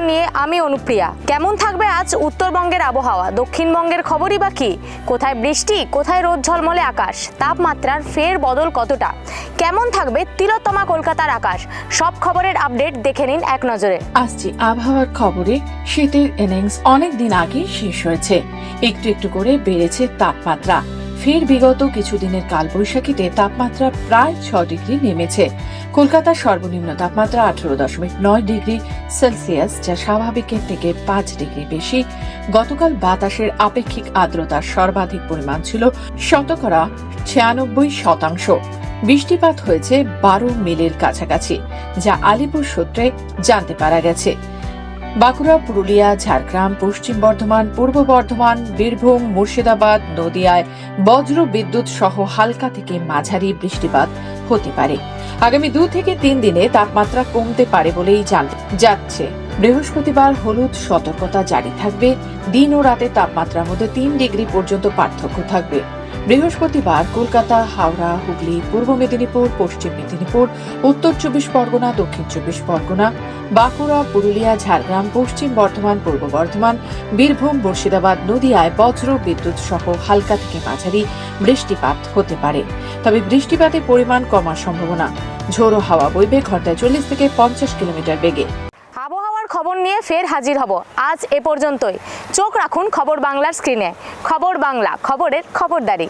নিয়ে আমি অনুপ্রিয়া। কেমন থাকবে আজ উত্তরবঙ্গের আবহাওয়া? দক্ষিণবঙ্গের খবরই বা কি? কোথায় বৃষ্টি, কোথায় রোদ ঝলমলে আকাশ? তাপমাত্রার ফের বদল কতটা? কেমন থাকবে তিলোত্তমা কলকাতার আকাশ? সব খবরের আপডেট দেখে নিন এক নজরে। আসছে আবহাওয়ার খবরে। শীতের ইনিংস অনেক দিন আগে শেষ হয়েছে। একটু একটু করে বেড়েছে তাপমাত্রা। ফের বিগত কিছুদিনের কালবৈশাখীতে তাপমাত্রা প্রায় ছ ডিগ্রি নেমেছে। কলকাতার সর্বনিম্ন তাপমাত্রা আঠারো দশমিক নয় ডিগ্রি সেলসিয়াস, যা স্বাভাবিকের থেকে পাঁচ ডিগ্রি বেশি। গতকাল বাতাসের আপেক্ষিক আর্দ্রতার সর্বাধিক পরিমাণ ছিল শতকরা ছিয়ানব্বই শতাংশ। বৃষ্টিপাত হয়েছে বারো মিলের কাছাকাছি, যা আলিপুর সূত্রে জানতে পারা গেছে। বাঁকুড়া, পুরুলিয়া, ঝাড়গ্রাম, পশ্চিম বর্ধমান, পূর্ব বর্ধমান, বীরভূম, মুর্শিদাবাদ, নদিয়ায় বজ্র বিদ্যুৎ সহ হালকা থেকে মাঝারি বৃষ্টিপাত হতে পারে। আগামী দু থেকে তিন দিনে তাপমাত্রা কমতে পারে বলেই যাচ্ছে। বৃহস্পতিবার হলুদ সতর্কতা জারি থাকবে। দিন ও রাতে তাপমাত্রার মধ্যে তিন ডিগ্রি পর্যন্ত পার্থক্য থাকবে। বৃহস্পতিবার কলকাতা, হাওড়া, হুগলি, পূর্ব মেদিনীপুর, পশ্চিম মেদিনীপুর, উত্তর চব্বিশ পরগনা, দক্ষিণ চব্বিশ পরগনা, বাঁকুড়া, পুরুলিয়া, ঝাড়গ্রাম, পশ্চিম বর্ধমান, পূর্ব বর্ধমান, বীরভূম, মুর্শিদাবাদ, নদিয়ায় বজ্র বিদ্যুৎ সহ হালকা থেকে মাঝারি বৃষ্টিপাত হতে পারে। তবে বৃষ্টিপাতের পরিমাণ কমার সম্ভাবনা। ঝোড়ো হাওয়া বইবে ঘন্টায় চল্লিশ থেকে পঞ্চাশ কিলোমিটার বেগে। আবহাওয়ার খবর নিয়ে ফের হাজির হব আজ এ পর্যন্তই। চোখ রাখুন খবর বাংলার স্ক্রিনে। খবর বাংলা, খবরের খবরদারি।